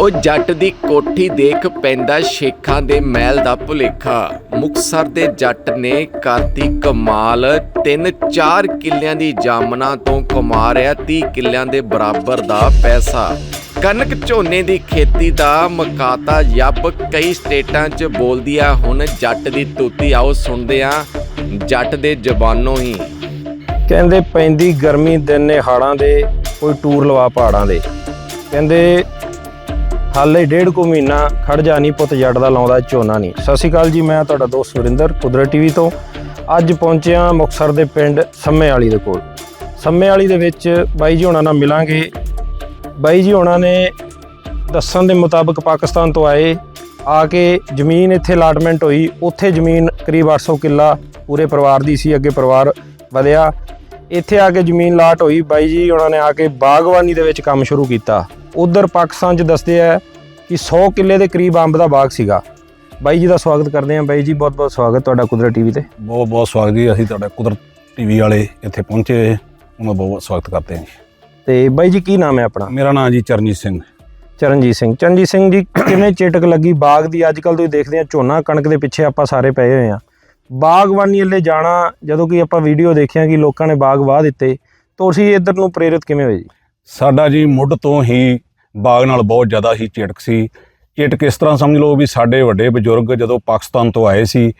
ਉਹ ਜੱਟ ਦੀ ਕੋਠੀ ਦੇਖ ਪੈਂਦਾ ਸ਼ੇਖਾਂ ਦੇ ਮਹਿਲ ਦਾ ਭੁਲੇਖਾ। ਮੁਕਸਰ ਦੇ ਜੱਟ ਨੇ ਕਰਤੀ ਕਮਾਲ। ਤਿੰਨ ਚਾਰ ਕਿੱਲਿਆਂ ਦੀ ਜਾਮਨਾ ਤੋਂ ਕਮਾ ਰਿਆ 30 ਕਿੱਲਿਆਂ ਦੇ ਬਰਾਬਰ ਦਾ ਪੈਸਾ। ਕਣਕ ਝੋਨੇ ਦੀ ਖੇਤੀ ਦਾ ਮਕਾਤਾ ਯੱਬ ਕਈ ਸਟੇਟਾਂ 'ਚ ਬੋਲਦੀ ਆ, ਹੁਣ ਜੱਟ ਦੀ ਤੂਤੀ, ਆਓ ਸੁਣਦੇ ਆ, ਜੱਟ ਦੇ ਜ਼ਬਾਨੋਂ ਹੀ। ਕਹਿੰਦੇ, ਪੈਂਦੀ ਗਰਮੀ ਦਿਨ ਨੇ ਹਾੜਾਂ ਦੇ, ਕੋਈ ਟੂਰ ਲਵਾ ਪਹਾੜਾਂ ਦੇ। ਕਹਿੰਦੇ ਹਾਲੇ ਡੇਢ ਕੁ ਮਹੀਨਾ ਖੜ ਜਾ ਨਹੀਂ ਪੁੱਤ, ਜੱਟ ਦਾ ਲਾਉਂਦਾ ਝੋਨਾ ਨਹੀਂ ਸਤਿ ਸ਼੍ਰੀ ਅਕਾਲ ਜੀ, ਮੈਂ ਤੁਹਾਡਾ ਦੋਸਤ ਸੁਰਿੰਦਰ ਕੁਦਰਤ ਟੀਵੀ ਤੋਂ। ਅੱਜ ਪਹੁੰਚਿਆ ਮੁਕਸਰ ਦੇ ਪਿੰਡ ਸੰਮੇ ਵਾਲੀ ਦੇ ਕੋਲ। ਸੰਮੇ ਵਾਲੀ ਦੇ ਵਿੱਚ ਬਾਈ ਜੀ ਹੋਣਾ ਨਾਲ ਮਿਲਾਂਗੇ। ਬਾਈ ਜੀ ਹੋਣਾ ਨੇ ਦੱਸਣ ਦੇ ਮੁਤਾਬਕ ਪਾਕਿਸਤਾਨ ਤੋਂ ਆਏ। ਆ ਕੇ ਜ਼ਮੀਨ ਇੱਥੇ ਅਲਾਟਮੈਂਟ ਹੋਈ। ਉੱਥੇ ਜ਼ਮੀਨ ਕਰੀਬ 800 ਕਿੱਲਾ ਪੂਰੇ ਪਰਿਵਾਰ ਦੀ ਸੀ, ਅੱਗੇ ਪਰਿਵਾਰ ਵਧਿਆ। ਇੱਥੇ ਆ ਕੇ ਜ਼ਮੀਨ ਲਾਟ ਹੋਈ। ਬਾਈ ਜੀ ਉਹਨਾਂ ਨੇ ਆ ਕੇ ਬਾਗਬਾਨੀ ਦੇ ਵਿੱਚ ਕੰਮ ਸ਼ੁਰੂ ਕੀਤਾ। ਉਧਰ ਪਾਕਿਸਤਾਨ 'ਚ ਦੱਸਦੇ ਆ ਕਿ 100 ਕਿੱਲੇ ਦੇ ਕਰੀਬ ਅੰਬ ਦਾ ਬਾਗ ਸੀਗਾ। ਬਾਈ ਜੀ ਦਾ ਸਵਾਗਤ ਕਰਦੇ ਹਾਂ। ਬਾਈ ਜੀ ਬਹੁਤ ਬਹੁਤ ਸਵਾਗਤ ਤੁਹਾਡਾ ਕੁਦਰਤ ਟੀਵੀ ਤੇ। ਬਹੁਤ ਬਹੁਤ ਸਵਾਗਤ ਜੀ। ਅਸੀਂ ਤੁਹਾਡਾ ਕੁਦਰਤ ਟੀਵੀ ਵਾਲੇ ਇੱਥੇ ਪਹੁੰਚੇ ਉਹਨਾਂ ਦਾ ਬਹੁਤ ਸਵਾਗਤ ਕਰਦੇ ਹਾਂ ਜੀ। ਤੇ ਬਾਈ ਜੀ ਕੀ ਨਾਮ ਹੈ ਆਪਣਾ? ਮੇਰਾ ਨਾਮ ਜੀ ਚਰਨਜੀਤ ਸਿੰਘ। ਚਰਨਜੀਤ ਸਿੰਘ। ਚਰਨਜੀਤ ਸਿੰਘ ਜੀ ਕਿਵੇਂ ਚੇਟਕ ਲੱਗੀ ਬਾਗ ਦੀ? ਅੱਜ ਕੱਲ ਤੁਸੀਂ ਦੇਖਦੇ ਆ ਝੋਨਾ ਕਣਕ ਦੇ ਪਿੱਛੇ ਆਪਾਂ ਸਾਰੇ ਪਏ ਹੋਏ ਆ ਬਾਗਬਾਨੀ ਵੱਲੇ ਜਾਣਾ ਜਦੋਂ ਕਿ ਆਪਾਂ ਵੀਡੀਓ ਦੇਖਿਆ ਕਿ ਲੋਕਾਂ ਨੇ ਬਾਗ ਵਾਹ ਦਿੱਤੇ। ਤੁਸੀਂ ਇੱਧਰ ਨੂੰ ਪ੍ਰੇਰਿਤ ਕਿਵੇਂ ਹੋਏ ਜੀ? ਸਾਡਾ ਜੀ ਮੁੱਢ ਤੋਂ ਹੀ ਬਾਗ ਨਾਲ ਬਹੁਤ ਜ਼ਿਆਦਾ ਹੀ ਚਿੜਕ ਸੀ। ਚਿੜਕ ਇਸ ਤਰ੍ਹਾਂ ਸਮਝ ਲਓ ਵੀ ਸਾਡੇ ਵੱਡੇ ਬਜ਼ੁਰਗ ਜਦੋਂ ਪਾਕਿਸਤਾਨ ਤੋਂ ਆਏ ਸੀ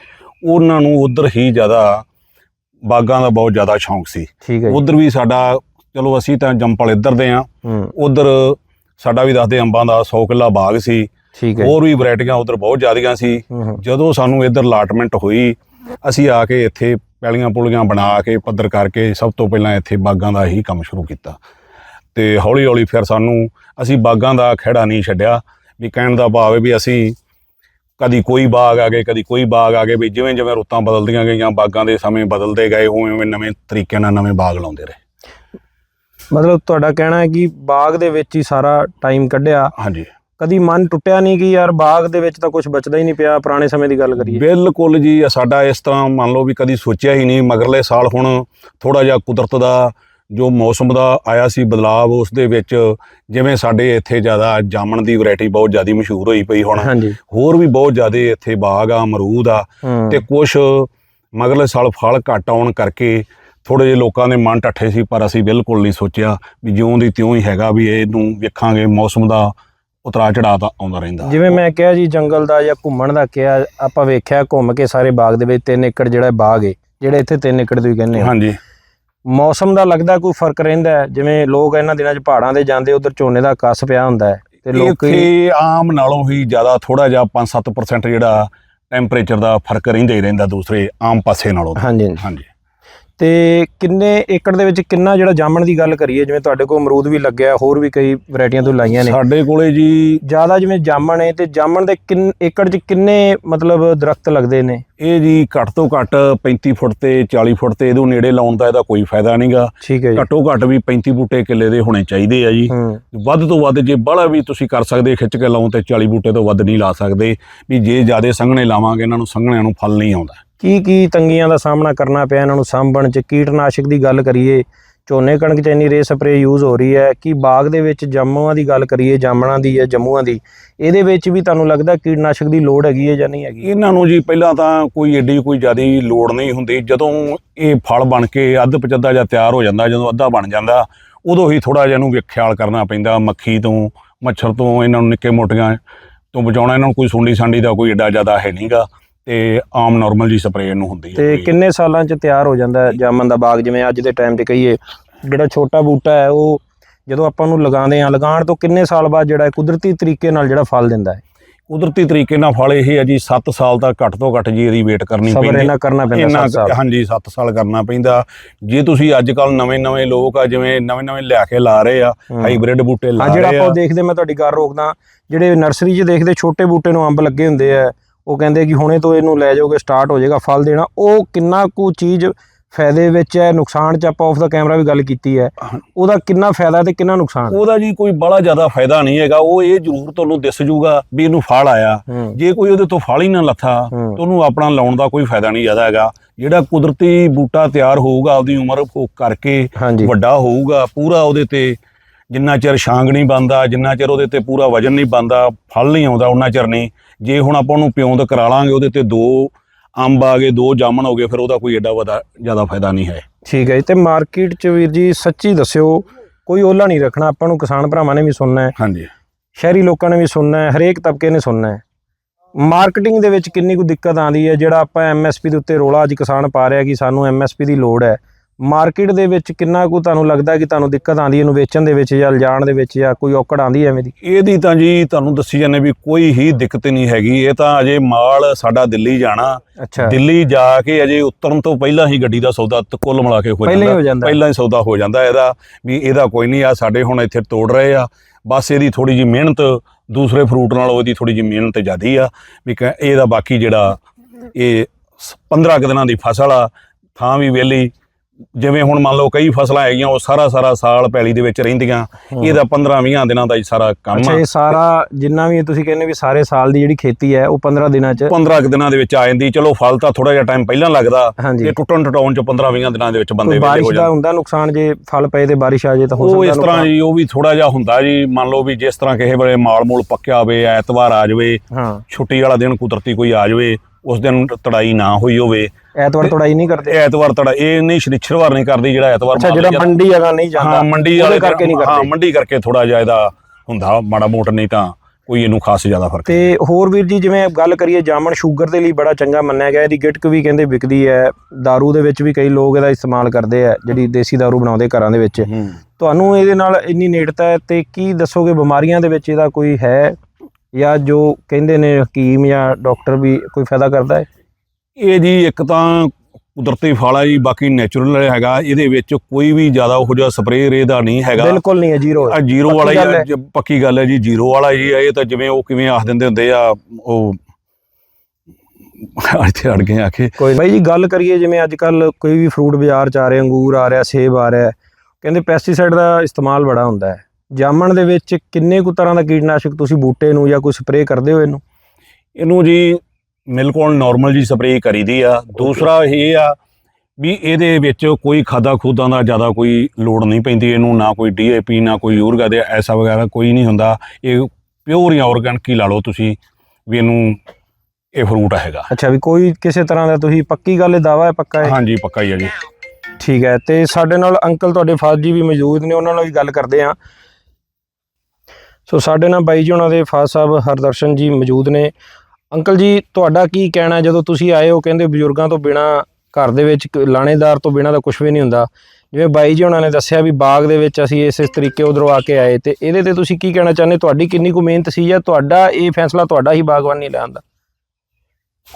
ਉਹਨਾਂ ਨੂੰ ਉਧਰ ਹੀ ਜ਼ਿਆਦਾ ਬਾਗਾਂ ਦਾ ਬਹੁਤ ਜ਼ਿਆਦਾ ਸ਼ੌਂਕ ਸੀ। ਉਧਰ ਵੀ ਸਾਡਾ ਚਲੋ ਅਸੀਂ ਤਾਂ ਜੰਪਲ ਇੱਧਰ ਦੇ ਆ ਉਧਰ ਸਾਡਾ ਵੀ ਦੱਸਦੇ ਅੰਬਾਂ ਦਾ 100 ਕਿੱਲਾ ਬਾਗ ਸੀ। ਹੋਰ ਵੀ ਵੈਰਾਈਟੀਆਂ ਉਧਰ ਬਹੁਤ ਜ਼ਿਆਦੀਆਂ ਸੀ। ਜਦੋਂ ਸਾਨੂੰ ਇੱਧਰ ਅਲਾਟਮੈਂਟ ਹੋਈ ਅਸੀਂ ਆ ਕੇ ਇੱਥੇ ਪੈਲੀਆਂ ਪੁਲੀਆਂ ਬਣਾ ਕੇ ਪੱਧਰ ਕਰਕੇ ਸਭ ਤੋਂ ਪਹਿਲਾਂ ਇੱਥੇ ਬਾਗਾਂ ਦਾ ਹੀ ਕੰਮ ਸ਼ੁਰੂ ਕੀਤਾ। ਤੇ ਹੌਲੀ ਹੌਲੀ ਫਿਰ ਸਾਨੂੰ ਅਸੀਂ ਬਾਗਾਂ ਦਾ ਖਿਹੜਾ ਨਹੀਂ ਛੱਡਿਆ ਵੀ ਕਹਿਣ ਦਾ ਭਾਵ ਹੈ ਵੀ ਅਸੀਂ ਕਦੀ ਕੋਈ ਬਾਗ ਆ ਗਏ ਕਦੀ ਕੋਈ ਬਾਗ ਆ ਗਏ ਵੀ ਜਿਵੇਂ ਜਿਵੇਂ ਰੁੱਤਾਂ ਬਦਲਦੀਆਂ ਗਈਆਂ ਬਾਗਾਂ ਦੇ ਸਮੇਂ ਬਦਲਦੇ ਗਏ ਉਵੇਂ ਉਵੇਂ ਨਵੇਂ ਤਰੀਕੇ ਨਾਲ ਨਵੇਂ ਬਾਗ ਲਾਉਂਦੇ ਰਹੇ। ਮਤਲਬ ਤੁਹਾਡਾ ਕਹਿਣਾ ਹੈ ਕਿ ਬਾਗ ਦੇ ਵਿੱਚ ਹੀ ਸਾਰਾ ਟਾਈਮ ਕੱਢਿਆ। ਹਾਂਜੀ। ਕਦੀ ਮਨ ਟੁੱਟਿਆ ਨਹੀਂ ਕਿ ਯਾਰ ਬਾਗ ਦੇ ਵਿੱਚ ਤਾਂ ਕੁਝ ਬਚਦਾ ਹੀ ਨਹੀਂ ਪਿਆ ਪੁਰਾਣੇ ਸਮੇਂ ਦੀ ਗੱਲ ਕਰੀਏ। ਬਿਲਕੁਲ ਜੀ ਸਾਡਾ ਇਸ ਤਰ੍ਹਾਂ ਮੰਨ ਲਓ ਵੀ ਕਦੀ ਸੋਚਿਆ ਹੀ ਨਹੀਂ ਮਗਰਲੇ ਸਾਲ ਹੁਣ ਥੋੜਾ ਜਿਹਾ ਕੁਦਰਤ ਦਾ ਜੋ ਮੌਸਮ ਦਾ ਆਇਆ ਸੀ ਬਦਲਾਵ ਉਸ ਦੇ ਵਿੱਚ ਜਿਵੇਂ ਸਾਡੇ ਇੱਥੇ ਜ਼ਿਆਦਾ ਜਾਮਣ ਦੀ ਵੈਰਾਈਟੀ ਬਹੁਤ ਜ਼ਿਆਦਾ ਮਸ਼ਹੂਰ ਹੋਈ ਪਈ ਹੁਣ। ਹੋਰ ਵੀ ਬਹੁਤ ਜ਼ਿਆਦਾ ਇੱਥੇ ਬਾਗ ਆ ਅਮਰੂਦ ਆ ਤੇ ਕੁਝ ਮਗਰਲੇ ਸਾਲ ਫਲ ਘੱਟ ਆਉਣ ਕਰਕੇ ਥੋੜੇ ਜਿਹੇ ਲੋਕਾਂ ਦੇ ਮਨ ਟੱਠੇ ਸੀ ਪਰ ਅਸੀਂ ਬਿਲਕੁਲ ਨਹੀਂ ਸੋਚਿਆ ਵੀ ਜਿਉਂ ਦੀ ਤਿਉਂ ਹੀ ਹੈਗਾ ਵੀ ਇਹਨੂੰ ਵੇਖਾਂਗੇ ਮੌਸਮ ਦਾ ਉਤਰਾ ਚੜਾਅ ਤਾਂ ਆਉਂਦਾ ਰਹਿੰਦਾ। ਜਿਵੇਂ ਮੈਂ ਕਿਹਾ ਜੀ ਜੰਗਲ ਦਾ ਜਾਂ ਘੁੰਮਣ ਦਾ ਕਿਹਾ ਆਪਾਂ ਵੇਖਿਆ ਘੁੰਮ ਕੇ ਸਾਰੇ ਬਾਗ ਦੇ ਵਿੱਚ 3 ਏਕੜ ਜਿਹੜਾ ਬਾਗ ਹੈ ਜਿਹੜੇ ਇੱਥੇ 3 ਏਕੜ ਤੁਸੀਂ ਕਹਿੰਦੇ ਹੋ। ਹਾਂਜੀ। ਮੌਸਮ ਦਾ ਲੱਗਦਾ ਕੋਈ ਫ਼ਰਕ ਰਹਿੰਦਾ ਜਿਵੇਂ ਲੋਕ ਇਹਨਾਂ ਦਿਨਾਂ 'ਚ ਪਹਾੜਾਂ ਦੇ ਜਾਂਦੇ ਉਧਰ ਝੋਨੇ ਦਾ ਕੱਸ ਪਿਆ ਹੁੰਦਾ ਤੇ ਲੋਕ ਇੱਥੇ ਆਮ ਨਾਲੋਂ ਹੀ ਜ਼ਿਆਦਾ ਥੋੜਾ ਜਿਹਾ 5-7% ਜਿਹੜਾ ਟੈਂਪਰੇਚਰ ਦਾ ਫ਼ਰਕ ਰਹਿੰਦਾ ਹੀ ਰਹਿੰਦਾ ਦੂਸਰੇ ਆਮ ਪਾਸੇ ਨਾਲੋਂ। ਹਾਂਜੀ ਹਾਂਜੀ। ਹਾਂਜੀ। ਤੇ ਕਿੰਨੇ ਏਕੜ ਦੇ ਵਿੱਚ ਕਿੰਨਾ ਜਿਹੜਾ ਜਾਮਣ ਦੀ ਗੱਲ ਕਰੀਏ ਜਿਵੇਂ ਤੁਹਾਡੇ ਕੋਲ ਅਮਰੂਦ ਵੀ ਲੱਗਿਆ ਹੋਰ ਵੀ ਕਈ ਵੈਰਾਈਟੀਆਂ ਤੋਂ ਲਾਈਆਂ ਨੇ। ਸਾਡੇ ਕੋਲੇ ਜੀ ਜ਼ਿਆਦਾ ਜਿਵੇਂ ਜਾਮਣ ਹੈ ਤੇ ਜਾਮਣ ਦੇ ਕਿੰਨ ਏਕੜ 'ਚ ਕਿੰਨੇ ਮਤਲਬ ਦਰਖਤ ਲੱਗਦੇ ਨੇ? ਇਹ ਜੀ ਘੱਟ ਤੋਂ ਘੱਟ 35 ਫੁੱਟ ਤੇ 40 ਫੁੱਟ ਤੇ ਇਹਦੇ ਨੇੜੇ ਲਾਉਣ ਦਾ ਇਹਦਾ ਕੋਈ ਫਾਇਦਾ ਨਹੀਂਗਾ ਠੀਕ ਹੈ ਜੀ। ਘੱਟੋ ਘੱਟ ਵੀ 35 ਬੂਟੇ ਕਿੱਲੇ ਦੇ ਹੋਣੇ ਚਾਹੀਦੇ ਆ ਜੀ। ਵੱਧ ਤੋਂ ਵੱਧ ਜੇ ਬਾਹਲਾ ਵੀ ਤੁਸੀਂ ਕਰ ਸਕਦੇ ਖਿੱਚ ਕੇ ਲਾਉਂ ਤੇ 40 ਬੂਟੇ ਤੋਂ ਵੱਧ ਨਹੀਂ ਲਾ ਸਕਦੇ। ਵੀ ਜੇ ਜ਼ਿਆਦੇ ਸੰਘਣੇ ਲਾਵਾਂਗੇ ਇਹਨਾਂ ਨੂੰ ਸੰਘਣਿਆਂ ਨੂੰ ਫਲ ਨਹੀਂ ਆਉਂਦਾ। ਕੀ ਕੀ ਤੰਗੀਆਂ ਦਾ ਸਾਹਮਣਾ ਕਰਨਾ ਪਿਆ ਇਹਨਾਂ ਨੂੰ? ਸਾਂਭਣ 'ਚ ਕੀਟਨਾਸ਼ਕ ਦੀ ਗੱਲ ਕਰੀਏ। ਝੋਨੇ ਕਣਕ 'ਚ ਇੰਨੀ ਰੇ ਸਪਰੇ ਯੂਜ਼ ਹੋ ਰਹੀ ਹੈ ਕਿ ਬਾਗ ਦੇ ਵਿੱਚ ਜਾਮੂਆਂ ਦੀ ਗੱਲ ਕਰੀਏ, ਜਾਮਣਾਂ ਦੀ ਜਾਂ ਜੰਮੂਆਂ ਦੀ, ਇਹਦੇ ਵਿੱਚ ਵੀ ਤੁਹਾਨੂੰ ਲੱਗਦਾ ਕੀਟਨਾਸ਼ਕ ਦੀ ਲੋੜ ਹੈਗੀ ਹੈ ਜਾਂ ਨਹੀਂ ਹੈਗੀ? ਇਹਨਾਂ ਨੂੰ ਜੀ ਪਹਿਲਾਂ ਤਾਂ ਕੋਈ ਏਡੀ ਕੋਈ ਜ਼ਿਆਦਾ ਲੋੜ ਨਹੀਂ ਹੁੰਦੀ। ਜਦੋਂ ਇਹ ਫਲ ਬਣ ਕੇ ਅੱਧ ਪਚੱਦਾ ਜਾਂ ਤਿਆਰ ਹੋ ਜਾਂਦਾ, ਜਦੋਂ ਅੱਧਾ ਬਣ ਜਾਂਦਾ, ਉਦੋਂ ਹੀ ਥੋੜਾ ਜਿਹਾ ਇਹਨੂੰ ਵਿਖਿਆਲ ਕਰਨਾ ਪੈਂਦਾ, ਮੱਖੀ ਤੋਂ, ਮੱਛਰ ਤੋਂ, ਇਹਨਾਂ ਨੂੰ ਨਿੱਕੇ ਮੋਟੀਆਂ ਤੋਂ ਬਚਾਉਣਾ, ਇਹਨਾਂ ਨੂੰ ਕੋਈ ਸੁੰਡੀ ਸਾਂਡੀ ਦਾ ਕੋਈ ਏਡਾ ਜ਼ਿਆਦਾ ਹੈ ਨਹੀਂਗਾ ਤੇ ਆਮ ਨਾਰਮਲ ਜੀ ਸਪਰੇਅ ਨੂੰ ਹੁੰਦੀ ਹੈ ਤੇ ਕੋਈ। ਕਿੰਨੇ ਸਾਲਾਂ 'ਚ ਤਿਆਰ ਹੋ ਜਾਂਦਾ ਹੈ ਜਾਮਨ ਦਾ ਬਾਗ? ਜਿਵੇਂ ਅੱਜ ਦੇ ਟਾਈਮ ਤੇ ਕਹੀਏ ਜਿਹੜਾ ਛੋਟਾ ਬੂਟਾ ਹੈ ਉਹ ਜਦੋਂ ਆਪਾਂ ਨੂੰ ਲਗਾਉਂਦੇ ਆ ਲਗਾਉਣ ਤੋਂ ਕਿੰਨੇ ਸਾਲ ਬਾਅਦ ਜਿਹੜਾ ਹੈ ਕੁਦਰਤੀ ਤਰੀਕੇ ਨਾਲ ਜਿਹੜਾ ਫਲ ਦਿੰਦਾ ਹੈ? ਕੁਦਰਤੀ ਤਰੀਕੇ ਨਾਲ ਫਲ ਇਹ ਹੈ ਜੀ 7 ਸਾਲ ਤੱਕ ਘੱਟ ਤੋਂ ਘੱਟ ਜੀ ਇਹਦੀ ਵੇਟ ਕਰਨੀ ਸਬਰ ਪੈਂਦੀ ਇਹਨਾਂ ਕਰਨਾ ਪੈਂਦਾ ਇੰਨਾ ਸੱਤ ਸਾਲ। ਹਾਂਜੀ 7 ਸਾਲ ਕਰਨਾ ਪੈਂਦਾ। ਜੇ ਤੁਸੀਂ ਅੱਜ ਕੱਲ ਨਵੇਂ ਨਵੇਂ ਲੋਕ ਆ ਜਿਵੇਂ ਨਵੇਂ ਨਵੇਂ ਲਿਆ ਕੇ ਲਾ ਰਹੇ ਆ। ਹਾਈਬ੍ਰਿਡ ਬੂਟੇ ਲਾ ਹਾਂ ਜਿਹੜਾ ਰਹੇ ਆਪਾਂ ਆ। ਦੇਖਦੇ ਮੈਂ ਤੁਹਾਡੀ ਗੱਲ ਰੋਕਦਾ ਜਿਹੜੇ ਨਰਸਰੀ 'ਚ ਦੇਖਦੇ ਛੋਟੇ ਬੂਟੇ ਨੂੰ ਅੰਬ ਲੱਗੇ ਹੁੰਦੇ ਆ ਉਹ ਕਹਿੰਦੇ ਕਿ ਹੁਣੇ ਤੋਂ ਇਹਨੂੰ ਲੈ ਜਾਓਗੇ ਸਟਾਰਟ ਹੋ ਜਾਏਗਾ ਫਲ ਦੇਣਾ। ਉਹ ਕਿੰਨਾ ਕੁ ਚੀਜ਼ ਫਾਇਦੇ ਵਿੱਚ ਹੈ ਨੁਕਸਾਨ 'ਚ ਆਪਾਂ ਆਫ ਦਾ ਕੈਮਰਾ ਵੀ ਗੱਲ ਕੀਤੀ ਹੈ। ਉਹਦਾ ਕਿੰਨਾ ਫਾਇਦਾ ਤੇ ਕਿੰਨਾ ਨੁਕਸਾਨ? ਉਹਦਾ ਜੀ ਕੋਈ ਬੜਾ ਜ਼ਿਆਦਾ ਫਾਇਦਾ ਨਹੀਂ ਹੈਗਾ। ਉਹ ਇਹ ਜ਼ਰੂਰ ਤੁਹਾਨੂੰ ਦਿਸ ਜੂਗਾ ਵੀ ਇਹਨੂੰ ਫਲ ਆਇਆ। ਜੇ ਕੋਈ ਉਹਦੇ ਤੋਂ ਫਲ ਹੀ ਨਾ ਲੱਥਾ ਹੂੰ। ਤਾਂ ਉਹਨੂੰ ਆਪਣਾ ਲਾਉਣ ਦਾ ਕੋਈ ਫਾਇਦਾ ਨਹੀਂ ਜ਼ਿਆਦਾ ਹੈਗਾ। ਜਿਹੜਾ ਕੁਦਰਤੀ ਬੂਟਾ ਤਿਆਰ ਹੋਊਗਾ ਆਪਦੀ ਉਮਰ ਕਰਕੇ ਵੱਡਾ ਹੋਊਗਾ ਪੂਰਾ ਉਹਦੇ ਤੇ ਜਿੰਨਾ ਚਿਰ ਛਾਂਗ ਨਹੀਂ ਬੰਦਾ ਜਿੰਨਾ ਚਿਰ ਉਹਦੇ ਤੇ ਪੂਰਾ ਵਜਨ ਨਹੀਂ ਬੰਦਾ ਫਲ ਨਹੀਂ ਆਉਂਦਾ ਉਹਨਾਂ ਚਿਰ ਨਹੀਂ। ਜੇ ਹੁਣ ਆਪਾਂ ਉਹਨੂੰ ਪਿਉਂਦ ਕਰਾ ਲਾਂਗੇ ਉਹਦੇ ਤੇ ਦੋ ਅੰਬ ਆ ਗਏ ਦੋ ਜਾਮਣ ਹੋ ਗਏ ਫਿਰ ਉਹਦਾ ਕੋਈ ਏਡਾ ਵਧਾ ਜ਼ਿਆਦਾ ਫਾਇਦਾ ਨਹੀਂ ਹੈ। ਠੀਕ ਹੈ ਜੀ ਤੇ ਮਾਰਕੀਟ 'ਚ ਵੀਰ ਜੀ ਸੱਚੀ ਦੱਸਿਓ ਕੋਈ ਓਲਾ ਨਹੀਂ ਰੱਖਣਾ ਆਪਾਂ ਨੂੰ ਕਿਸਾਨ ਭਰਾਵਾਂ ਨੇ ਵੀ ਸੁਣਨਾ ਹੈ। ਹਾਂਜੀ। ਸ਼ਹਿਰੀ ਲੋਕਾਂ ਨੇ ਵੀ ਸੁਣਨਾ ਹੈ ਹਰੇਕ ਤਬਕੇ ਨੇ ਸੁਣਨਾ ਹੈ। ਮਾਰਕੀਟਿੰਗ ਦੇ ਵਿੱਚ ਕਿੰਨੀ ਕੁ ਦਿੱਕਤ ਆਉਂਦੀ ਹੈ ਜਿਹੜਾ ਆਪਾਂ ਐਮਐਸਪੀ ਦੇ ਉੱਤੇ ਰੋਲਾ ਅੱਜ ਕਿਸਾਨ ਪਾ ਰਿਹਾ ਕਿ ਸਾਨੂੰ ਐਮਐਸਪੀ ਦੀ ਲੋੜ ਹੈ। ਮਾਰਕੀਟ ਦੇ ਵਿੱਚ ਕਿੰਨਾ ਕੁ ਤੁਹਾਨੂੰ ਲੱਗਦਾ ਕਿ ਤੁਹਾਨੂੰ ਦਿੱਕਤ ਆਉਂਦੀ ਹੈ? ਇਹਨੂੰ ਵੇਚਣ ਦੇ ਵਿੱਚ ਜਾਂ ਲਿਜਾਣ ਦੇ ਵਿੱਚ ਜਾਂ ਕੋਈ ਔਕੜ ਆਉਂਦੀ ਹੈ ਐਵੇਂ ਦੀ? ਇਹਦੀ ਤਾਂ ਜੀ ਤੁਹਾਨੂੰ ਦੱਸੀ ਜਾਂਦੇ ਵੀ ਕੋਈ ਹੀ ਦਿੱਕਤ ਨਹੀਂ ਹੈਗੀ। ਇਹ ਤਾਂ ਅਜੇ ਮਾਲ ਸਾਡਾ ਦਿੱਲੀ ਜਾਣਾ। ਦਿੱਲੀ ਜਾ ਕੇ ਅਜੇ ਉਤਰਨ ਤੋਂ ਪਹਿਲਾਂ ਹੀ ਗੱਡੀ ਦਾ ਸੌਦਾ ਕੁੱਲ ਮਿਲਾ ਕੇ ਹੋ ਜਾਂਦਾ। ਪਹਿਲਾਂ ਹੀ ਸੌਦਾ ਹੋ ਜਾਂਦਾ ਇਹਦਾ ਵੀ ਇਹਦਾ ਕੋਈ ਨਹੀਂ ਆ ਸਾਡੇ ਹੁਣ ਇੱਥੇ ਤੋੜ ਰਹੇ ਆ। ਬਸ ਇਹਦੀ ਥੋੜੀ ਜੀ ਮਿਹਨਤ ਦੂਸਰੇ ਫਰੂਟ ਨਾਲੋਂ ਇਹਦੀ ਥੋੜੀ ਜੀ ਮਿਹਨਤ ਜ਼ਿਆਦੀ ਆ। ਵੀ ਇਹਦਾ ਬਾਕੀ ਜਿਹੜਾ ਇਹ 15 ਕੁ ਦਿਨਾਂ ਦੀ ਫਸਲ ਆ ਥਾਂ ਵੀ ਵਿਹਲੀ ਜਿਵੇਂ ਹੁਣ ਮੰਨ ਲਓ ਕਈ ਫਸਲਾਂ ਹੈਗੀਆਂ ਉਹ ਸਾਰਾ ਸਾਰਾ ਸਾਲ ਪੈਲੀ ਦੇ ਵਿੱਚ ਰਹਿੰਦੀਆਂ ਇਹਦਾ 15 20 ਦਿਨਾਂ ਦਾ ਹੀ ਸਾਰਾ ਕੰਮ ਅੱਛਾ ਇਹ ਸਾਰਾ ਜਿੰਨਾ ਵੀ ਤੁਸੀਂ ਕਹਿੰਦੇ ਵੀ ਸਾਰੇ ਸਾਲ ਦੀ ਜਿਹੜੀ ਖੇਤੀ ਹੈ ਉਹ 15 ਦਿਨਾਂ 'ਚ? 15 ਕੁ ਦਿਨਾਂ ਦੇ ਵਿੱਚ ਆ ਜਾਂਦੀ ਚਲੋ ਫਲ ਤਾਂ ਥੋੜਾ ਜਿਹਾ ਟਾਈਮ ਪਹਿਲਾਂ ਲੱਗਦਾ ਇਹ ਟੁੱਟਣ ਟਟਾਉਣ ਚ 15 20 ਦਿਨਾਂ ਦੇ ਵਿੱਚ ਬੰਦੇ ਵੇਲੇ ਬਾਰਿਸ਼ ਹੋ ਦਾ ਜਾਂਦੇ। ਹੁੰਦਾ ਨੁਕਸਾਨ ਜੇ ਫਲ ਪਏ ਤੇ ਬਾਰਿਸ਼ ਆ ਜੇ ਤਾਂ ਹੋ ਉਹ ਸਕਦਾ ਇਸ ਤਰ੍ਹਾਂ। ਜੀ ਉਹ ਵੀ ਥੋੜਾ ਜਿਹਾ ਹੁੰਦਾ ਜੀ ਮੰਨ ਲਓ ਵੀ ਜਿਸ ਤਰ੍ਹਾਂ ਕਿਸੇ ਵੇਲੇ ਮਾਲ ਮੂਲ ਪੱਕਿਆ ਹੋਵੇ ਐਤਵਾਰ ਆ ਜਾਵੇ ਹਾਂ। ਛੁੱਟੀ ਵਾਲਾ ਦਿਨ ਕੁਦਰਤੀ ਕੋਈ ਆ ਜਾਵੇ ਉਸ ਦਿਨ ਤੜਾਈ ਨਾ ਹੋਈ ਹੋਵੇ ਐਤਵਾਰ ਤੋੜਾਈ ਨਹੀਂ ਕਰਦੇ ਐਤਵਾਰ ਤੜਾ ਇਹ ਨਹੀਂ ਸ਼ਨੀਚਰਵਾਰ ਨਹੀਂ ਕਰਦੀ ਜਿਹੜਾ ਐਤਵਾਰ ਅੱਛਾ ਮਾਲ ਜਿਹੜਾ ਜਾਂਦਾ। ਮੰਡੀ ਹੈਗਾ ਨਹੀਂ ਜਾਂਦਾ ਹਾਂ ਮੰਡੀ ਉਹਦੇ ਵਾਲੇ ਕਰਕੇ ਨਹੀਂ ਹਾਂ ਕਰਦੇ ਮੰਡੀ ਕਰਕੇ ਥੋੜਾ ਜਿਹਾ ਇਹਦਾ ਹੁੰਦਾ ਮਾੜਾ ਮੋਟਾ ਨਹੀਂ ਤਾਂ ਕੋਈ ਇਹਨੂੰ ਖਾਸ ਜ਼ਿਆਦਾ ਫਰਕ ਤੇ ਹੋਰ ਵੀਰ ਜੀ ਜਿਵੇਂ ਗੱਲ ਕਰੀਏ ਜਾਮਣ ਸ਼ੂਗਰ ਦੇ ਲਈ ਬੜਾ ਚੰਗਾ ਮੰਨਿਆ ਗਿਆ ਇਹਦੀ ਗਿਟਕ ਵੀ ਕਹਿੰਦੇ ਵਿਕਦੀ ਹੈ दारू ਦੇ ਵਿੱਚ ਵੀ ਕਈ ਲੋਕ ਇਹਦਾ ਇਸਤੇਮਾਲ ਕਰਦੇ ਆ ਜਿਹੜੀ ਦੇਸੀ दारू ਬਣਾਉਂਦੇ ਘਰਾਂ ਦੇ ਵਿੱਚ ਹੂੰ ਤੁਹਾਨੂੰ ਇਹਦੇ ਨਾਲ ਇੰਨੀ ਨੇੜਤਾ ਹੈ ਤੇ ਕੀ ਦੱਸੋਗੇ ਬਿਮਾਰੀਆਂ ਦੇ ਵਿੱਚ ਇਹਦਾ ਕੋਈ ਹੈ ਜਾਂ ਜੋ ਕਹਿੰਦੇ ਨੇ ਹਕੀਮ ਜਾਂ ਡਾਕਟਰ ਵੀ ਕੋਈ ਫਾਇਦਾ ਕਰਦਾ ਹੈ? ਇਹ ਜੀ ਇੱਕ ਤਾਂ ਕੁਦਰਤੀ ਫਲ ਆ ਜੀ ਬਾਕੀ ਨੇਚਰਲ ਹੈਗਾ ਇਹਦੇ ਵਿੱਚ ਕੋਈ ਵੀ ਜ਼ਿਆਦਾ ਉਹ ਜਿਹਾ ਸਪਰੇਅ ਰੇ ਦਾ ਨਹੀਂ ਹੈਗਾ। ਬਿਲਕੁਲ ਨਹੀਂ ਹੈ ਜ਼ੀਰੋ ਆ ਜ਼ੀਰੋ ਵਾਲਾ ਹੀ ਹੈ। ਜ- ਪੱਕੀ ਗੱਲ ਹੈ ਜੀ ਜ਼ੀਰੋ ਵਾਲਾ ਹੀ ਆ ਇਹ ਤਾਂ ਜਿਵੇਂ ਉਹ ਕਿਵੇਂ ਆਖ ਦਿੰਦੇ ਹੁੰਦੇ ਆ ਉਹ ਇੱਥੇ ਅੜ ਗਏ ਆ ਕੇ ਕੋਈ ਬਾਈ ਜੀ ਗੱਲ ਕਰੀਏ ਜਿਵੇਂ ਅੱਜ ਕੱਲ ਕੋਈ ਵੀ ਫਰੂਟ ਬਾਜ਼ਾਰ ਚ ਆ ਰਿਹਾ ਅੰਗੂਰ ਆ ਰਿਹਾ ਸੇਬ ਆ ਰਿਹਾ ਕਹਿੰਦੇ ਪੈਸਟੀਸਾਈਡ ਦਾ ਇਸਤੇਮਾਲ ਬੜਾ ਹੁੰਦਾ ਹੈ। ਜਾਮਣ ਦੇ ਵਿੱਚ ਕਿੰਨੇ ਕੁ ਤਰ੍ਹਾਂ ਦਾ ਕੀਟਨਾਸ਼ਕ ਤੁਸੀਂ ਬੂਟੇ ਨੂੰ ਜਾਂ ਕੋਈ ਸਪਰੇਅ ਕਰਦੇ ਹੋ ਇਹਨੂੰ? ਇਹਨੂੰ ਜੀ ਬਿਲਕੁਲ ਨਾਰਮਲ ਜੀ ਸਪਰੇਅ ਕਰੀਦੀ ਆ। ਦੂਸਰਾ ਇਹ ਆ ਵੀ ਇਹਦੇ ਵਿੱਚ ਕੋਈ ਖਾਦਾ ਖੂਦਾਂ ਦਾ ਜ਼ਿਆਦਾ ਕੋਈ ਲੋੜ ਨਹੀਂ ਪੈਂਦੀ। ਇਹਨੂੰ ਨਾ ਕੋਈ ਡੀਏਪੀ ਨਾ ਕੋਈ ਯੂਰੀਆ ਦੇ ਐਸਾ ਵਗੈਰਾ ਕੋਈ ਨਹੀਂ ਹੁੰਦਾ। ਇਹ ਪਿਓਰ ਹੀ ਆਰਗੈਨਿਕ ਹੀ ਲਾ ਲਓ ਤੁਸੀਂ ਵੀ ਇਹਨੂੰ ਇਹ ਫਰੂਟ ਹੈਗਾ। ਅੱਛਾ ਵੀ ਕੋਈ ਕਿਸੇ ਤਰ੍ਹਾਂ ਦਾ ਤੁਸੀਂ ਪੱਕੀ ਗੱਲ ਇਹ ਦਾਵਾ ਹੈ ਪੱਕਾ ਹੈ ਹਾਂਜੀ ਪੱਕਾ ਹੀ ਆ ਜੀ। ਠੀਕ ਹੈ ਤੇ ਸਾਡੇ ਨਾਲ ਅੰਕਲ ਤੁਹਾਡੇ ਫਾਦਰ ਜੀ ਵੀ ਮੌਜੂਦ ਨੇ ਉਹਨਾਂ ਨਾਲ ਵੀ ਗੱਲ ਕਰਦੇ ਆ ਸੋ ਸਾਡੇ ਨਾਲ ਬਾਈ ਜੀ ਉਹਨਾਂ ਦੇ ਫਾਦਰ ਸਾਹਿਬ ਹਰਦਰਸ਼ਨ ਜੀ ਮੌਜੂਦ ਨੇ। ਅੰਕਲ ਜੀ ਤੁਹਾਡਾ ਕੀ ਕਹਿਣਾ ਜਦੋਂ ਤੁਸੀਂ ਆਏ ਹੋ ਕਹਿੰਦੇ ਬਜ਼ੁਰਗਾਂ ਤੋਂ ਬਿਨਾ ਘਰ ਦੇ ਵਿੱਚ ਲਾਣੇਦਾਰ ਤੋਂ ਬਿਨਾ ਤਾਂ ਕੁਝ ਵੀ ਨਹੀਂ ਹੁੰਦਾ। ਜਿਵੇਂ ਬਾਈ ਜੀ ਉਹਨਾਂ ਨੇ ਦੱਸਿਆ ਵੀ ਬਾਗ ਦੇ ਵਿੱਚ ਅਸੀਂ ਇਸ ਇਸ ਤਰੀਕੇ ਉਧਰੋਂ ਆ ਕੇ ਆਏ ਤੇ ਇਹਦੇ ਤੇ ਤੁਸੀਂ ਕੀ ਕਹਿਣਾ ਚਾਹੁੰਦੇ? ਤੁਹਾਡੀ ਕਿੰਨੀ ਕੁ ਮਿਹਨਤ ਸੀ ਜਾਂ ਤੁਹਾਡਾ ਇਹ ਫੈਸਲਾ ਤੁਹਾਡਾ ਹੀ ਬਾਗਬਾਨੀ ਲੈਣ ਦਾ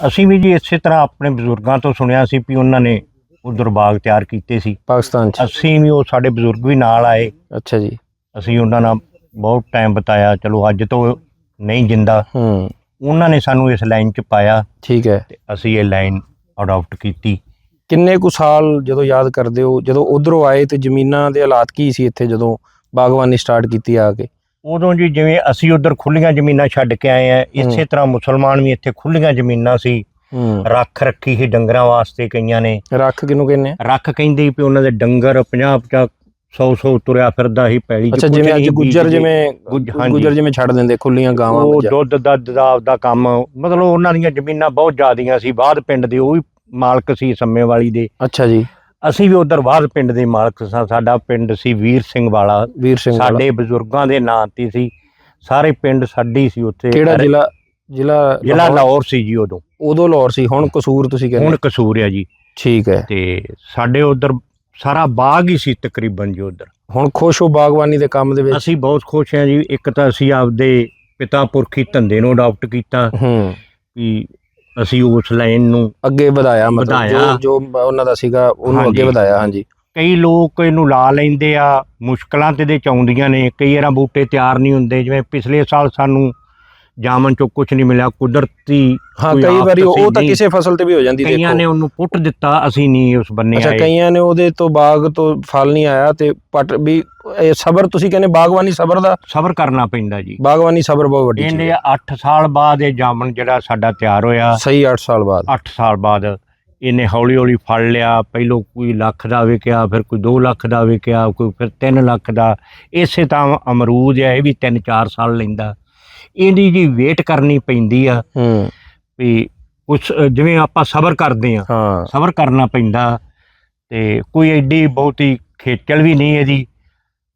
ਅਸੀਂ ਵੀ ਜੀ ਇਸੇ ਤਰ੍ਹਾਂ ਆਪਣੇ ਬਜ਼ੁਰਗਾਂ ਤੋਂ ਸੁਣਿਆ ਸੀ ਵੀ ਉਹਨਾਂ ਨੇ ਉਧਰ ਬਾਗ ਤਿਆਰ ਕੀਤੇ ਸੀ। ਪਾਕਿਸਤਾਨ 'ਚ। ਅਸੀਂ ਵੀ ਉਹ ਸਾਡੇ ਬਜ਼ੁਰਗ ਵੀ ਨਾਲ ਆਏ। ਅੱਛਾ ਜੀ। ਅਸੀਂ ਉਹਨਾਂ ਨਾਲ ਬਹੁਤ ਟਾਈਮ ਬਿਤਾਇਆ ਚਲੋ ਅੱਜ ਤੋਂ ਨਹੀਂ ਜਿੰਦਾ। ਹੂੰ। ਉਹਨਾਂ ਨੇ ਸਾਨੂੰ ਇਸ ਲਾਈਨ 'ਚ ਪਾਇਆ। ਠੀਕ ਹੈ। ਤੇ ਅਸੀਂ ਇਹ ਲਾਈਨ ਅਡਾਪਟ ਕੀਤੀ। ਕਿੰਨੇ ਕੁ ਸਾਲ ਜਦੋਂ ਯਾਦ ਕਰਦੇ ਹੋ ਜਦੋਂ ਉਧਰੋਂ ਆਏ ਤੇ ਜ਼ਮੀਨਾਂ ਦੇ ਹਾਲਾਤ ਕੀ ਸੀ ਇੱਥੇ ਜਦੋਂ ਬਾਗਬਾਨੀ ਸਟਾਰਟ ਕੀਤੀ ਆ ਕੇ? ਉਦੋਂ ਜੀ ਜਿਵੇਂ ਅਸੀਂ ਉਧਰ ਖੁੱਲੀਆਂ ਜ਼ਮੀਨਾਂ ਛੱਡ ਕੇ ਆਏ ਆ ਇਸੇ ਤਰ੍ਹਾਂ ਮੁਸਲਮਾਨ ਵੀ ਇੱਥੇ ਖੁੱਲੀਆਂ ਜ਼ਮੀਨਾਂ ਸੀ। ਰੱਖ ਰੱਖੀ ਸੀ ਡੰਗਰਾਂ ਵਾਸਤੇ ਕਈਆਂ ਨੇ। ਰੱਖ ਕਿਨੂੰ ਕਹਿੰਦੇ ਆ? ਰੱਖ ਕਹਿੰਦੇ ਵੀ ਉਹਨਾਂ ਦੇ ਡੰਗਰ 50 50 100 100 ਤੁਰਿਆ ਫਿਰਦਾ ਸੀ ਪੈਲੀ 'ਚ ਅੱਛਾ ਕੁਝ ਜਿਵੇਂ ਅੱਜ ਨਹੀਂ ਗੁੱਜਰ ਬੀਜਦੇ। ਜਿਵੇਂ ਗੁੱਜ- ਹਾਂਜੀ। ਗੁੱਜਰ ਜਿਵੇਂ ਛੱਡ ਦਿੰਦੇ ਖੁੱਲੀਆਂ ਗਾਵਾਂ ਉਹ। ਦੁੱਧ ਦਾ ਦਦਾਵ ਦਾ ਕੰਮ ਮਤਲਬ ਉਹਨਾਂ ਦੀਆਂ ਜ਼ਮੀਨਾਂ ਬਹੁਤ ਜ਼ਿਆਦੀਆਂ ਸੀ ਬਾਅਦ ਪਿੰਡ ਦੇ ਉਹ ਵੀ ਮਾਲਕ ਸੀ ਸੰਮੇ ਵਾਲੀ ਦੇ। ਅੱਛਾ ਜੀ। ਅਸੀਂ ਵੀ ਉਧਰ ਬਾਅਦ ਪਿੰਡ ਦੇ ਮਾਲਕ ਸਾਂ ਸਾਡਾ ਪਿੰਡ ਸੀ ਵੀਰ ਸਿੰਘ ਵਾਲਾ। ਵੀਰ ਸਿੰਘ ਵਾਲਾ। ਸਾਡੇ ਬਜ਼ੁਰਗਾਂ ਦੇ ਨਾਂ ਤੇ ਸੀ। ਸਾਰੇ ਪਿੰਡ ਸਾਡੀ ਸੀ ਉੱਥੇ। ਕਿਹੜਾ ਜ਼ਿਲ੍ਹਾ ਜ਼ਿਲ੍ਹਾ ਜ਼ਿਲ੍ਹਾ ਲਾਹੌਰ? ਸੀ ਜੀ ਉਦੋਂ। ਉਦੋਂ ਲਾਹੌਰ ਸੀ ਹੁਣ ਕਸੂਰ ਤੁਸੀਂ ਹੁਣ ਕਹਿੰਦੇ ਕਸੂਰ ਆ ਜੀ। ਠੀਕ ਹੈ। ਤੇ ਸਾਡੇ ਉਧਰ ਸਾਰਾ ਬਾਗ ਹੀ ਸੀ ਤਕਰੀਬਨ ਜੀ ਉਧਰ। ਹੁਣ ਖੁਸ਼ ਹੋ ਬਾਗਬਾਨੀ ਦੇ ਕੰਮ ਦੇ ਵਿੱਚ? ਅਸੀਂ ਬਹੁਤ ਖੁਸ਼ ਹਾਂ ਜੀ। ਇੱਕ ਤਾਂ ਅਸੀਂ ਆਪਦੇ ਪਿਤਾ ਪੁਰਖੀ ਧੰਦੇ ਨੂੰ ਅਡਾਪਟ ਕੀਤਾ। ਹੂੰ। ਵੀ ਅਸੀਂ ਉਸ ਲਾਈਨ ਨੂੰ ਅੱਗੇ ਵਧਾਇਆ ਮਤਲਬ ਵਧਾਇਆ। ਜੋ ਜੋ ਉਹਨਾਂ ਦਾ ਸੀਗਾ ਉਹਨੂੰ ਅੱਗੇ ਹਾਂਜੀ। ਵਧਾਇਆ ਹਾਂਜੀ। ਕਈ ਲੋਕ ਇਹਨੂੰ ਲਾ ਲੈਂਦੇ ਆ ਮੁਸ਼ਕਲਾਂ ਤੇ ਦੇ ਚ ਆਉਂਦੀਆਂ ਨੇ। ਕਈ ਵਾਰਾਂ ਬੂਟੇ ਤਿਆਰ ਨਹੀਂ ਹੁੰਦੇ। ਜਿਵੇਂ ਪਿਛਲੇ ਸਾਲ ਸਾਨੂੰ ਜਾਮਨ ਚੋਂ ਕੁਝ ਨਹੀਂ ਮਿਲਿਆ ਕੁਦਰਤੀ ਹਾਂ ਕੋਈ ਕਈ ਆਫਤ ਵਾਰੀ ਉਹ ਤਾਂ ਨਹੀਂ। ਕਿਸੇ ਫਸਲ ਤੇ ਵੀ ਹੋ ਜਾਂਦੀ ਕਈਆਂ ਦੇਖੋ। ਨੇ ਉਹਨੂੰ ਪੁੱਟ ਦਿੱਤਾ ਅਸੀਂ ਨਹੀਂ ਉਸ ਬੰਨੇ ਅੱਛਾ ਆਏ। ਕਈਆਂ ਨੇ ਉਹਦੇ ਤੋਂ ਬਾਗ ਤੋਂ ਫਲ ਨਹੀਂ ਆਇਆ ਤੇ ਪਟ ਵੀ ਇਹ ਸਬਰ ਤੁਸੀਂ ਕਹਿੰਦੇ ਬਾਗਬਾਨੀ ਸਬਰ ਦਾ? ਸਬਰ ਕਰਨਾ ਪੈਂਦਾ ਜੀ। ਬਾਗਬਾਨੀ ਸਬਰ ਬਹੁਤ ਵੱਡੀ ਚੀਜ਼ ਇਹਨੇ ਹੈ। 8 ਸਾਲ ਬਾਅਦ ਇਹ ਜਾਮਨ ਜਿਹੜਾ ਸਾਡਾ ਤਿਆਰ ਹੋਇਆ। ਸਹੀ 8 ਸਾਲ ਬਾਅਦ। 8 ਸਾਲ ਬਾਅਦ ਇਹਨੇ ਹੌਲੀ ਹੌਲੀ ਫੜ ਲਿਆ ਪਹਿਲੋਂ ਕੋਈ ਲੱਖ ਦਾ ਵਿਕਿਆ ਫਿਰ ਕੋਈ 2 ਲੱਖ ਦਾ ਵਿਕਿਆ ਕੋਈ ਫਿਰ 3 ਲੱਖ ਦਾ। ਇਸੇ ਤਾਂ ਅਮਰੂਦ ਹੈ ਇਹ ਵੀ 3-4 ਸਾਲ ਲੈਂਦਾ। ਇਹਦੀ ਜੀ ਵੇਟ ਕਰਨੀ ਪੈਂਦੀ ਆ। ਹੂੰ। ਵੀ ਕੁਛ ਜਿਵੇਂ ਆਪਾਂ ਸਬਰ ਕਰਦੇ ਆ। ਹਾਂ। ਸਬਰ ਕਰਨਾ ਪੈਂਦਾ। ਤੇ ਕੋਈ ਐਡੀ ਬਹੁਤੀ ਖੇਚਲ ਵੀ ਨਹੀਂ ਇਹਦੀ।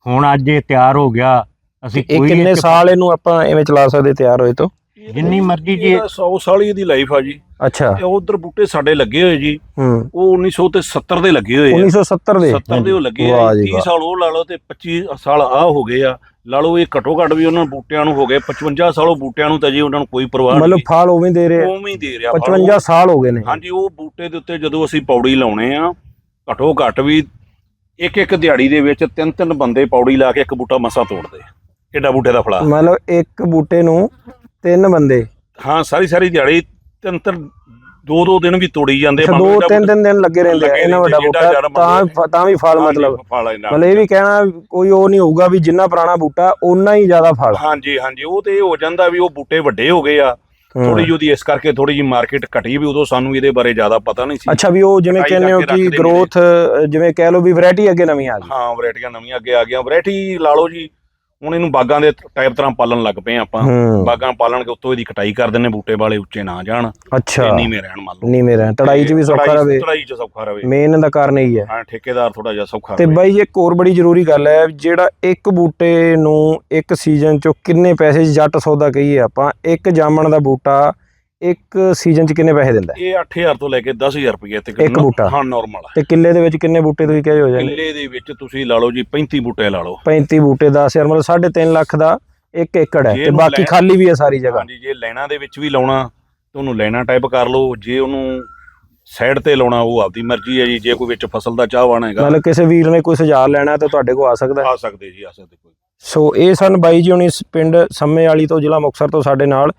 ਹੁਣ ਅੱਜ ਇਹ ਤਿਆਰ ਹੋ ਗਿਆ। ਅਸੀਂ ਇਹ ਕੋਈ ਕਿੰਨੇ ਸਾਲ ਇਹਨੂੰ ਆਪਾਂ ਐਵੇਂ ਚਲਾ ਸਕਦੇ ਤਿਆਰ ਹੋਏ ਤੋਂ? ਜਿੰਨੀ ਮਰਜ਼ੀ ਜੀ 100 ਸਾਲ ਇਹਦੀ ਲਾਈਫ ਆ ਜੀ। ਅੱਛਾ। ਤੇ ਉਧਰ ਬੂਟੇ ਸਾਡੇ ਲੱਗੇ ਹੋਏ ਜੀ। ਹੂੰ। ਉਹ 1970 ਦੇ ਲੱਗੇ ਹੋਏ ਆ। 1970 ਦੇ। 70 ਦੇ ਉਹ ਲੱਗੇ ਆ। ਵਾਹ ਜੀ, ਜੀ 30 ਵਾਹ। ਸਾਲ ਉਹ ਲਾ ਲਓ ਤੇ 25 ਸਾਲ ਆ ਹੋ ਗਏ ਆ। ਲਾ ਲਓ ਇਹ ਘਟੋ ਘੱਟ ਵੀ ਉਹਨਾਂ ਬੂਟਿਆਂ ਨੂੰ ਹੋ ਗਏ। 55 ਸਾਲ ਉਹ ਬੂਟਿਆਂ ਨੂੰ ਤਾਂ ਜੀ ਉਹਨਾਂ ਨੂੰ ਕੋਈ ਪਰਵਾਹ ਮਤਲਬ ਨਹੀਂ ਫਲ ਉਵੇਂ ਦੇ ਰਹੇ। ਉਵੇਂ ਹੀ ਦੇ ਰਿਹਾ ਫਲ। 55 ਸਾਲ ਹੋ ਗਏ ਨੇ। ਹਾਂਜੀ ਉਹ ਬੂਟੇ ਦੇ ਉੱਤੇ ਜਦੋਂ ਅਸੀਂ ਪੌੜੀ ਲਾਉਣੇ ਆ ਘਟੋ ਘੱਟ ਵੀ ਇੱਕ ਇੱਕ ਦਿਹਾੜੀ ਦੇ ਵਿੱਚ ਤਿੰਨ ਤਿੰਨ ਬੰਦੇ ਪੌੜੀ ਲਾ ਕੇ ਇੱਕ ਬੂਟਾ ਮਸਾ ਤੋੜਦੇ ਏਡਾ ਬੂਟੇ ਦਾ ਫਲਾ। ਮਤਲਬ ਇੱਕ ਬੂਟੇ ਨੂੰ ਤਿੰਨ ਬੰਦੇ। ਹਾਂ ਸਾਰੀ ਸਾਰੀ ਦਿਹਾੜੀ ਤਿੰਨ ਤਿੰਨ ਦੋ ਦੋ ਦਿਨ ਵੀ ਤੋੜੀ ਜਾਂਦੇ ਅੱਛਾ, ਭਾਵੇਂ ਦੋ ਤਿੰਨ ਤਿੰਨ ਦਿਨ ਲੱਗੇ ਰਹਿੰਦੇ ਆ। ਲੱਗੇ ਇਹਨਾਂ ਵੱਡਾ ਰਹਿੰਦੇ, ਬੂਟਾ ਜ਼ਿਆਦਾ ਤਾਂ ਤਾਂ ਵੀ ਫਲ ਮਤਲਬ। ਫਲ ਇਹਨਾਂ ਮਤਲਬ ਇਹ ਵੀ ਕਹਿਣਾ ਕੋਈ ਉਹ ਨਹੀਂ ਹੋਊਗਾ ਵੀ ਜਿੰਨਾ ਪੁਰਾਣਾ ਬੂਟਾ ਓਨਾ ਹੀ ਜ਼ਿਆਦਾ ਫਲ। ਹਾਂਜੀ ਹਾਂਜੀ। ਉਹ ਤੇ ਇਹ ਹੋ ਜਾਂਦਾ ਵੀ ਉਹ ਬੂਟੇ ਵੱਡੇ ਹੋ ਗਏ ਆ। ਹੂੰ। ਥੋੜੀ ਜਿਹੀ ਉਹਦੀ ਇਸ ਕਰਕੇ ਥੋੜੀ ਜਿਹੀ ਮਾਰਕੀਟ ਘਟੀ ਵੀ ਉਦੋਂ ਸਾਨੂੰ ਇਹਦੇ ਬਾਰੇ ਜ਼ਿਆਦਾ ਪਤਾ ਨਹੀਂ ਸੀ। ਅੱਛਾ ਵੀ ਉਹ ਜਿਵੇਂ ਕਹਿੰਦੇ ਹੋ ਕਰਕੇ ਕਿ ਰੱਖਦੇ ਗਰੋਥ ਜਿਵੇਂ ਕਹਿ ਲਓ ਵੀ ਵੈਰਾਈਟੀ ਅੱਗੇ ਨਵੀਂ ਆ ਗਈ। ਹਾਂ ਵੈਰਾਈਟੀਆਂ ਨਵੀਆਂ ਅੱਗੇ ਆ ਗਈਆਂ। ਵੈਰਾਈਟੀ ਲਾ ਲਓ ਜੀ। ਹੁਣ ਇਹਨੂੰ ਬਾਗਾਂ ਦੇ ਟਾਈਪ ਤਰ੍ਹਾਂ ਪਾਲਣ ਲੱਗ ਪਏ ਆਪਾਂ। ਬਾਗਾਂ ਪਾਲਣ ਕੇ ਉੱਤੋਂ ਇਹਦੀ ਕਟਾਈ ਕਰ ਦਿੰਦੇ ਨੇ ਬੂਟੇ ਵਾਲੇ ਉੱਚੇ ਨਾ ਜਾਣ। ਅੱਛਾ। ਮੇ ਰਹਿਣ ਮੰਨ ਲਓ। ਨਹੀਂ ਮੇਰਾ ਤੜਾਈ 'ਚ ਵੀ ਸੌਖਾ ਰਵੇ। ਤੜਾਈ 'ਚ ਸੌਖਾ ਰਵੇ। ਮੇਨ ਦਾ ਕਾਰਨ ਇਹੀ ਹੈ। ਹਾਂ ਠੇਕੇਦਾਰ ਥੋੜਾ ਜਿਹਾ ਸੌਖਾ ਤੇ ਬਾਈ ਇੱਕ ਹੋਰ ਬੜੀ ਜ਼ਰੂਰੀ ਗੱਲ ਹੈ ਜਿਹੜਾ ਇੱਕ ਬੂਟੇ ਨੂੰ ਇੱਕ ਸੀਜ਼ਨ 'ਚੋਂ ਕਿੰਨੇ ਪੈਸੇ ਜੱਟ ਸੌਦਾ ਕਹੀਏ ਆਪਾਂ ਇੱਕ ਜਾਮਣ ਦਾ ਬੂਟਾ ਇੱਕ ਸੀਜ਼ਨ 'ਚ ਕਿੰਨੇ ਪੈਸੇ ਦਿੰਦਾ ਹੈ? ਇਹ 8000 ਤੋਂ ਲੈ ਕੇ 10000 ਰੁਪਏ ਤੱਕ ਇੱਕ ਬੂਟਾ? ਹਾਂ ਨਾਰਮਲ ਤੇ ਕਿੱਲੇ ਦੇ ਵਿੱਚ ਕਿੰਨੇ ਬੂਟੇ ਤੁਸੀਂ ਕਹੇ ਹੋ ਜਾਣਗੇ ਕਿੱਲੇ ਦੇ ਵਿੱਚ ਤੁਸੀਂ ਲਾ ਲਓ ਜੀ 35 ਬੂਟੇ ਲਾ ਲਓ। 35 ਬੂਟੇ 10000 ਮਤਲਬ 3.5 ਲੱਖ ਦਾ ਇੱਕ ਏਕੜ ਹੈ। ਜੇ ਤੇ ਇਹਨੂੰ ਬਾਕੀ ਲੈ- ਖਾਲੀ ਵੀ ਹੈ ਸਾਰੀ ਜਗ੍ਹਾ। ਹਾਂਜੀ ਜੇ ਲਾਈਨਾਂ ਦੇ ਵਿੱਚ ਵੀ ਲਾਉਣਾ ਤੇ ਉਹਨੂੰ ਲਾਈਨਾਂ ਟਾਈਪ ਕਰ ਲਓ। ਜੇ ਉਹਨੂੰ ਸਾਈਡ ਤੇ ਲਾਉਣਾ ਉਹ ਆਪਦੀ ਮਰਜ਼ੀ ਹੈ ਜੀ। ਜੇ ਕੋਈ ਵਿੱਚ ਫਸਲ ਦਾ ਚਾਹਵਾਨ ਹੈਗਾ। ਮਤਲਬ ਕਿਸੇ ਵੀਰ ਨੇ ਕੋਈ ਸੁਝਾਅ ਲੈਣਾ ਤਾਂ ਤੁਹਾਡੇ ਕੋਲ ਆ ਸਕਦਾ ਹੈ। ਆ ਸਕਦੇ ਜੀ ਆ ਸਕਦੇ ਕੋਈ। ਸੋ ਇਹ ਸਨ ਬਾਈ ਜੀ ਹੁਣੀ ਇਸ ਪਿੰਡ ਸੰਮੇ ਵਾਲੀ ਤੋਂ ਜ਼ਿਲ੍ਹਾ ਮੁਕਤਸਰ ਤੋਂ ਸਾਡੇ ਨਾਲ।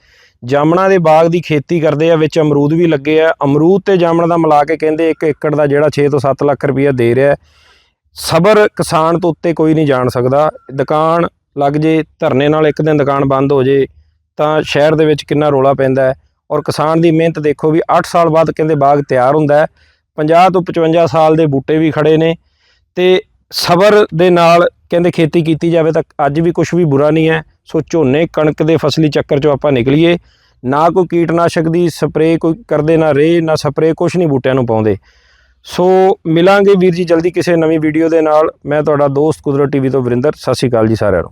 ਜਾਮਣਾ ਦੇ ਬਾਗ ਦੀ ਖੇਤੀ ਕਰਦੇ ਆ, ਵਿੱਚ ਅਮਰੂਦ ਵੀ ਲੱਗੇ ਆ। ਅਮਰੂਦ ਤੇ ਜਾਮਣ ਦਾ ਮਿਲਾ ਕੇ ਕਹਿੰਦੇ ਇੱਕ ਏਕੜ ਦਾ ਜਿਹੜਾ 6 ਤੋਂ 7 ਲੱਖ ਰੁਪਈਆ ਦੇ ਰਿਹਾ ਸਬਰ ਕਿਸਾਨ ਤੋਂ ਉੱਤੇ ਕੋਈ ਨਹੀਂ ਜਾਣ ਸਕਦਾ। ਦੁਕਾਨ ਲੱਗ ਜੇ, ਧਰਨੇ ਨਾਲ ਇੱਕ ਦਿਨ ਦੁਕਾਨ ਬੰਦ ਹੋ ਜੇ, ਤਾਂ ਸ਼ਹਿਰ ਦੇ ਵਿੱਚ ਕਿੰਨਾ ਰੋਲਾ ਪੈਂਦਾ ਹੈ। ਔਰ ਕਿਸਾਨ ਦੀ ਮਿਹਨਤ ਦੇਖੋ ਵੀ 8 ਸਾਲ ਬਾਅਦ ਕਹਿੰਦੇ ਬਾਗ ਤਿਆਰ ਹੁੰਦਾ ਹੈ। 50 ਤੋਂ 55 ਸਾਲ ਦੇ ਬੂਟੇ ਵੀ ਖੜੇ ਨੇ ਤੇ ਸਬਰ ਦੇ ਨਾਲ ਕਹਿੰਦੇ ਖੇਤੀ ਕੀਤੀ ਜਾਵੇ ਤਾਂ ਅੱਜ ਵੀ ਕੁਝ ਵੀ ਬੁਰਾ ਨਹੀਂ ਹੈ। ਸੋ ਝੋਨੇ ਕਣਕ ਦੇ ਫਸਲੀ ਚੱਕਰ ਚੋਂ ਆਪਾਂ ਨਿਕਲੀਏ। ਨਾ ਕੋਈ ਕੀਟਨਾਸ਼ਕ ਦੀ ਸਪਰੇਅ ਕੋਈ ਕਰਦੇ, ਨਾ ਰੇ ਨਾ ਸਪਰੇਅ ਕੁਝ ਨਹੀਂ ਬੂਟਿਆਂ ਨੂੰ ਪਾਉਂਦੇ। ਸੋ ਮਿਲਾਂਗੇ ਵੀਰ ਜੀ ਜਲਦੀ ਕਿਸੇ ਨਵੀਂ ਵੀਡੀਓ ਦੇ ਨਾਲ। ਮੈਂ ਤੁਹਾਡਾ ਦੋਸਤ ਕੁਦਰਤ ਟੀਵੀ ਤੋਂ ਵਰਿੰਦਰ, ਸਤਿ ਸ਼੍ਰੀ ਅਕਾਲ ਜੀ ਸਾਰਿਆਂ ਨੂੰ।